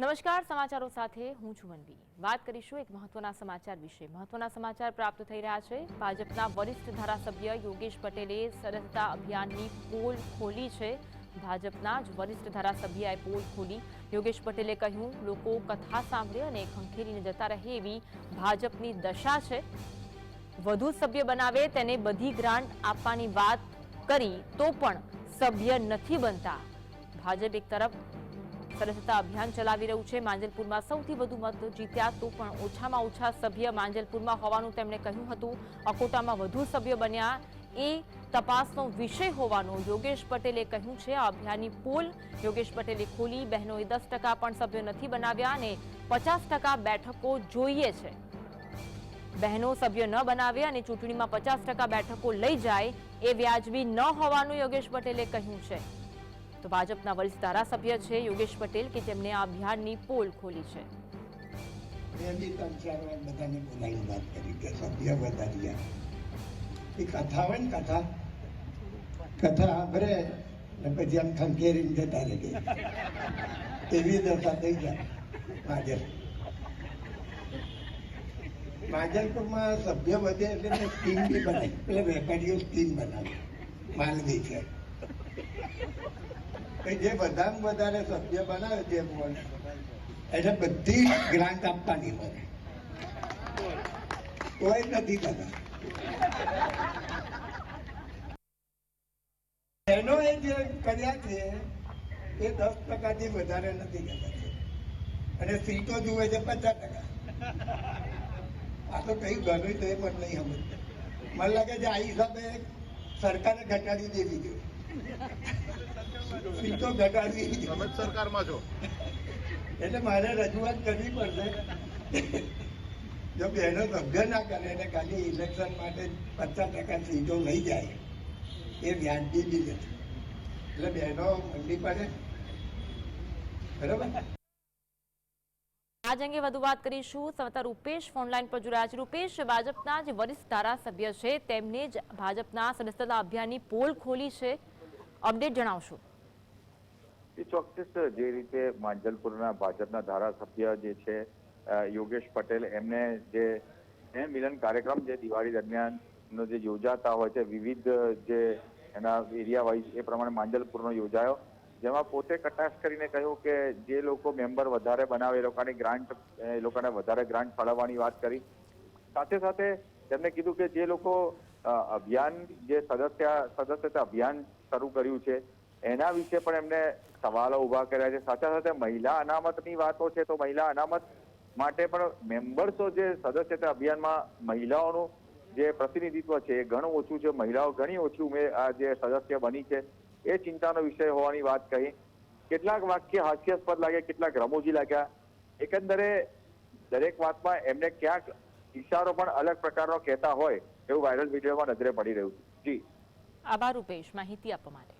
નમસ્કાર, સમાચારો સાથે હું છું મનવી વાત કરીશું એક મહત્વના સમાચાર વિશે. મહત્વના સમાચાર પ્રાપ્ત થઈ રહ્યા છે. ભાજપના વરિષ્ઠ ધારાસભ્ય યોગેશ પટેલે સરળતા અભિયાનની પોલ ખોલી છે. ભાજપના જ વરિષ્ઠ ધારાસભ્યએ પોલ ખોલી. યોગેશ પટેલે કહ્યું, લોકો કથા સાંભળે અને ખંખેરીને જતા રહે એવી ભાજપની દશા છે. વધુ સભ્ય બનાવે તેને બધી ગ્રાન્ટ આપવાની વાત કરી તો પણ સભ્ય નથી બનતા. ભાજપ એક તરફ સદસ્યતા અભિયાન ચલાવી રહ્યું છે. માંજલપુરમાં સૌથી વધુ મત જીત્યા તો પણ ઓછામાં ઓછા સભ્ય માંજલપુરમાં હોવાનું તેમણે કહ્યું હતું. અકોટામાં વધુ સભ્ય બન્યા એ તપાસનો વિષય હોવાનું યોગેશ પટેલે કહ્યું છે. આ અભિયાનની પોલ યોગેશ પટેલે ખોલી. બહેનોએ દસ ટકા પણ સભ્યો નથી બનાવ્યા અને પચાસ ટકા બેઠકો જોઈએ છે. બહેનો સભ્ય ન બનાવે અને ચૂંટણીમાં પચાસ ટકા બેઠકો લઈ જાય એ વ્યાજબી ન હોવાનું યોગેશ પટેલે કહ્યું છે. તો ભાજપના વરિષ્ઠ ધારાસભ્ય છે યોગેશ પટેલ કે જેમણે આ અભિયાનની પોલ ખોલી છે. બધાને સભ્ય વધાર્યા એ કથા હોય ને કથા? કથા સાંભળે ને પછી આમ ખંખેરીને જતા રહે. એવી દશા સભ્ય વધે એટલે મેં સ્કીમ બી બનાવી એટલે વેપારીઓ સ્કીમ બનાવી. માલવી છે. કે જે વધારે વધારે સભ્ય બનાવે તે એને બધી ગ્રાન્ટ આપવાની મને કોઈ નથી થતા. એનો એ જે કર્યા છે, એ દસ ટકાથી વધારે નથી કરતા અને સીટો જુએ છે પચાસ ટકા. આ તો કઈ ગણું તો એ પણ નહીં સમજ મને લાગે છે આ હિસાબે સરકારે ઘટાડી દેવી જોઈએ. સીટો ઘટાડવી તમે જ સરકારમાં છો. એટલે મારે રજૂઆત કરવી પડશે. જો બહેનો સભ્ય ના કરે એટલે ખાલી ઇલેક્શન માટે પચાસ ટકા સીટો લઈ જાય. એ વ્યાજબી બી નથી. એટલે બહેનો મંડી પડે. બરોબર? આજ અંગે વધુ વાત કરીશું. સંવાદદાર રૂપેશ ફોનલાઈન પર જોડાયા છે. રૂપેશ ભાજપના જે વરિષ્ઠ ધારાસભ્ય છે તેમને જ ભાજપના સદસ્યતા અભિયાનની પોલ ખોલી છે. અપડેટ જણાવશો. એ ચોક્કસ જે રીતે માંજલપુરના ભાજપના ધારાસભ્ય જે છે યોગેશ પટેલ, એમને જે સ્નેહ મિલન કાર્યક્રમ જે દિવાળી દરમિયાન નો જે યોજાતા હોય છે, વિવિધ જે એના એરિયા વાઇઝ એ પ્રમાણે માંજલપુરનો યોજાયો. જેમાં પોતે કટાક્ષ કરીને કહ્યું કે જે લોકો મેમ્બર વધારે બનાવે, એ લોકોની ગ્રાન્ટ, એ લોકોને વધારે ગ્રાન્ટ ફાળવવાની વાત કરી. સાથે સાથે તેમણે કીધું કે જે લોકો અભિયાન જે સદસ્ય, સદસ્યતા અભિયાન શરૂ કર્યું છે, એના વિશે પણ એમને સવાલો ઊભા કર્યા છે. સાથે સાથે મહિલા અનામતની વાતો છે, તો મહિલા અનામત માટે પણ મેમ્બર્સો જે સદસ્યતા અભિયાનમાં મહિલાઓનું જે પ્રતિનિધિત્વ છે, એ ઘણું ઓછું છે. મહિલાઓ ઘણી ઓછી ઉમેર આ જે સદસ્ય બની છે, એ ચિંતાનો વિષય હોવાની વાત કહી. કેટલાક વાક્ય હાસ્યાસ્પદ લાગે કેટલાક રમૂજી લાગ્યા. એકંદરે દરેક વાતમાં એમને ક્યાંક ઇશારો પણ અલગ પ્રકારનો કહેતા હોય. એવું વાયરલ વિડીયોમાં નજરે પડી રહ્યું છે. જી. આભાર રૂપેશ માહિતી આપવા માટે.